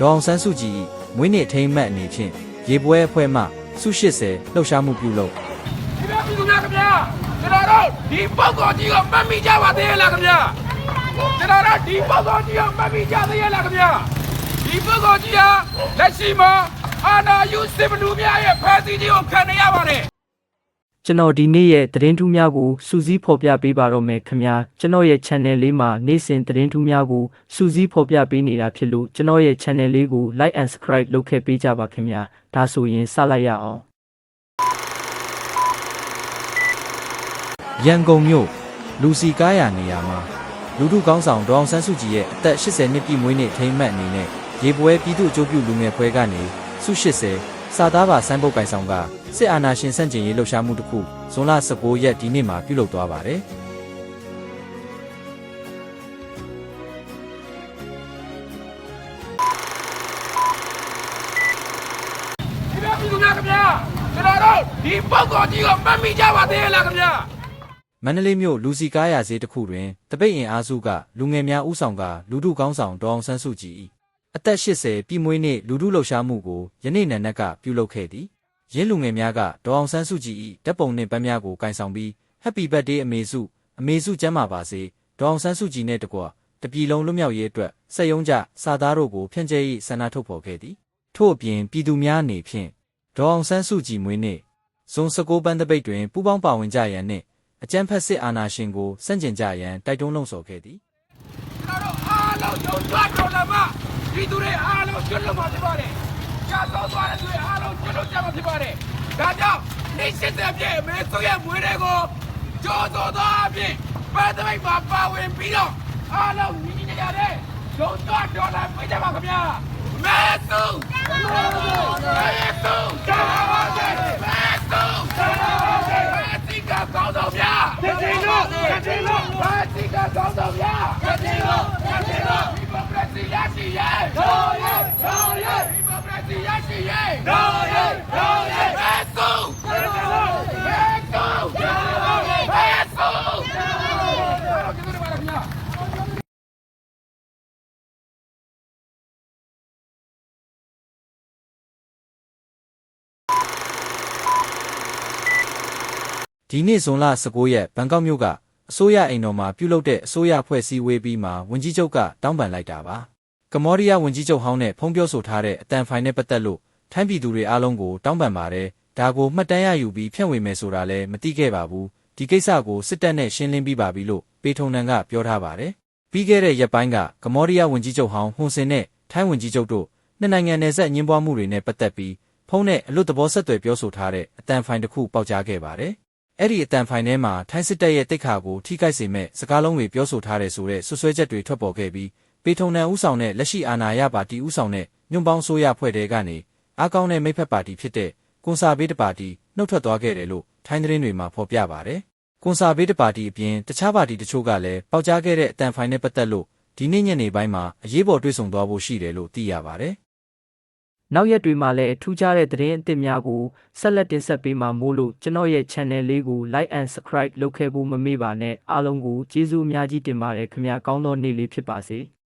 ဒေါအောင်ဆန်းစုကြည်၏မွေးနေ့အထိမ်းအမှတ်အနေဖြင့်ရေပွဲအဖွဲ့မှစု80လှုပ်ရှားမှုပြုလုပ်ဒီဘက်ပြည်သူများခင်ဗျာကျွန်တော်တို့ဒီပုဂ္ဂိုလ်ကြီးကိုမှတ်မိကြပါသေးရဲ့လားခင်ဗျာကျွန်တော်တို့ဒီပုဂ္ဂိုလ်ကြီးကိုမှတ်မိကြသေးရဲ့လားခင်ဗျာဒီပုဂ္ဂိုလ်ကြီးဟာလက်ရှိမှာအာနာယူစစ်ဘလူများရဲ့ဖမ်းဆီးခြင်းကိုခံနေရပါတယ် ကျွန်တော်ဒီနေ့ရဲ့သတင်းထူးများကိုစူးစီးဖော်ပြပေးပါတော့မယ်ခင်ဗျာကျွန်တော်ရဲ့ channel လေးမှာနေ့စဉ်သတင်းထူးများကိုစူးစီးဖော်ပြပေးနေတာဖြစ်လို့ကျွန်တော်ရဲ့ channel လေးကို like and subscribe လုပ်ခဲ့ပေးကြပါခင်ဗျာဒါဆိုရင်စလိုက်ရအောင်ရန်ကုန်မြို့လူစီကားရနေရာမှာလူထုကောင်းဆောင်ဒေါအောင်ဆန်းစုကြည်ရဲ့အသက်80နှစ်ပြည့်မွေးနေ့အထိမ်းအမှတ်အနေနဲ့ရေပွဲပြည်သူ့အကျိုးပြုလူငယ်ဖွဲကနေစု80စာသားပါစံပုတ်ကိုင်ဆောင်က စစ်အာဏာရှင်ဆန့်ကျင်ရေးလှုပ်ရှားမှုတစ်ခုဇွန်လ19ရက်ဒီနေ့မှာပြုလုပ်သွားပါတယ်။ဒီဘက်ပြည်သူများခင်ဗျာကျွန်တော်တို့ဒီပုဂ္ဂိုလ်ကြီးကိုမှတ်မိကြပါသေးရဲ့လားခင်ဗျာမန္တလေးမြို့လူစီကားရဈေးတစ်ခုတွင်တပိတ်အင်အားစုကလူငယ်များဥဆောင်ကလူထုကောင်းဆောင်ဒေါအောင်ဆန်းစုကြည်၏အသက်80ပြည့်မွေးနေ့လူထုလှုပ်ရှားမှုကိုယနေ့နံနက်ကပြုလုပ်ခဲ့သည် ရင်းလူငယ်များကဒေါအောင်ဆန်းစုကြည်၏ဓာတ်ပုံနှင့်ပန်းများကိုကင်ဆောင်ပြီး Happy Birthday အမေစုအမေစုကျမ်းမာပါစေဒေါအောင်ဆန်းစုကြည်နှင့်တကွတပြည်လုံးလွတ်မြောက်ရေးအတွက်စက်ယုံကြစာသားတို့ကိုဖြန့်ကျဲ၏ဆန္ဒထုတ်ဖော်ခဲ့သည်ထို့အပြင်ပြည်သူများအနေဖြင့်ဒေါအောင်ဆန်းစုကြည်မွေးနေ့ဇွန်19ပန်းတပိတ်တွင်ပူးပေါင်းပါဝင်ကြရန်နှင့်အကြမ်းဖက်စစ်အာဏာရှင်ကိုစန့်ကျင်ကြရန်တိုက်တွန်းလှုံ့ဆော်ခဲ့သည်ကျွန်တော်တို့အားလုံးယုံကြည်တော်လာမှဒီသူတွေအားလုံးကျွတ်လွတ်မှာဖြစ်ပါတယ်။ ကြာဆုံးသွားတဲ့သူတွေအားလုံးကျွတ်လွတ်ကြမှာဖြစ်ပါတယ်။ဒါကြောင့်နေရှိတဲ့ပြည့်အမေစုရဲ့မွေးတွေကိုကြိုးစိုးသောအဖြစ်ပတ်သက်မှာပါဝင်ပြီးတော့အားလုံးညီညီကြတဲ့ယုံကြည်တော်လာပြကြပါခင်ဗျာ။မေစုမေစုကာဝစေမေစုကာဝစေမေတိကကောင်းတော်ဗျာတတိလို့တတိလို့မေတိကကောင်းတော်ဗျာတတိလို့တတိလို့ဒီမိုကရေစီရရှိရဲ့တော်ရဲ့တော်ရဲ့ဒီမိုကရေစီရရှိရဲ့တော်ရဲ့တော်ရဲ့မေစုတတိလို့မေစုကာဝစေမေစုကာဝစေကျေးဇူးတင်ပါတယ်ခင်ဗျာ ဒီနေ့ဇွန်လ19ရက်ဘန်ကောက်မြို့ကအစိုးရအိမ်တော်မှာပြုလုပ်တဲ့အစိုးရဖွဲ့စည်းဝေးပြီးမှဝန်ကြီးချုပ်ကတောင်းပန်လိုက်တာပါကမ္ဘောဒီးယားဝန်ကြီးချုပ်ဟောင်းနဲ့ဖုံးပြောဆိုထားတဲ့အတန်ဖိုင်နဲ့ပတ်သက်လို့ထိုင်းပြည်သူတွေအားလုံးကိုတောင်းပန်ပါတယ်ဒါကိုမှတ်တမ်းရယူပြီးဖြန့်ဝေမယ်ဆိုတာလည်းမသိခဲ့ပါဘူးဒီကိစ္စကိုစစ်တပ်နဲ့ရှင်းလင်းပြီးပါပြီလို့ပေထုံနန်ကပြောထားပါတယ်ပြီးခဲ့တဲ့ရက်ပိုင်းကကမ္ဘောဒီးယားဝန်ကြီးချုပ်ဟောင်းဟွန်ဆင်နဲ့ထိုင်းဝန်ကြီးချုပ်တို့နှစ်နိုင်ငံနယ်စပ်ညှင်းပွားမှုတွေနဲ့ပတ်သက်ပြီးဖုံးနဲ့အလွတ်သဘောဆက်သွယ်ပြောဆိုထားတဲ့အတန်ဖိုင်တစ်ခုပေါက်ကြားခဲ့ပါတယ် အဲ့ဒီအတန်ဖိုင်ထဲမှာထိုင်းစစ်တပ်ရဲ့တိတ်ခါကိုထိခိုက်စေမဲ့စကားလုံးတွေပြောဆိုထားတယ်ဆိုတဲ့ဆွဆွဲချက်တွေထွက်ပေါ်ခဲ့ပြီးပေထုံနန်ဦးဆောင်တဲ့လက်ရှိအာဏာရပါတီဦးဆောင်တဲ့ညွန့်ပေါင်းဆိုးရဖွဲ့တဲ့ကနေအားကောင်းတဲ့မိဖက်ပါတီဖြစ်တဲ့ကွန်ဆာဗေးတပါတီနှုတ်ထွက်သွားခဲ့တယ်လို့ထိုင်းသတင်းတွေမှာဖော်ပြပါတယ်ကွန်ဆာဗေးတပါတီအပြင်တခြားပါတီတချို့ကလည်းပေါက်ကြားခဲ့တဲ့အတန်ဖိုင်နဲ့ပတ်သက်လို့ဒီနေ့ညနေပိုင်းမှာအရေးပေါ်တွေ့ဆုံသွားဖို့ရှိတယ်လို့သိရပါတယ် နောက်ရက်တွေမှာလည်းထူးခြားတဲ့သတင်းအသစ်များကိုဆက်လက်တင်ဆက်ပေးမှာမို့လို့ကျွန်တော်ရဲ့ channel လေးကို like and subscribe လုပ်ခဲ့ဖို့မမေ့ပါနဲ့အားလုံးကိုကျေးဇူးအများကြီးတင်ပါတယ်ခင်ဗျာကောင်းသောနေ့လေးဖြစ်ပါစေ။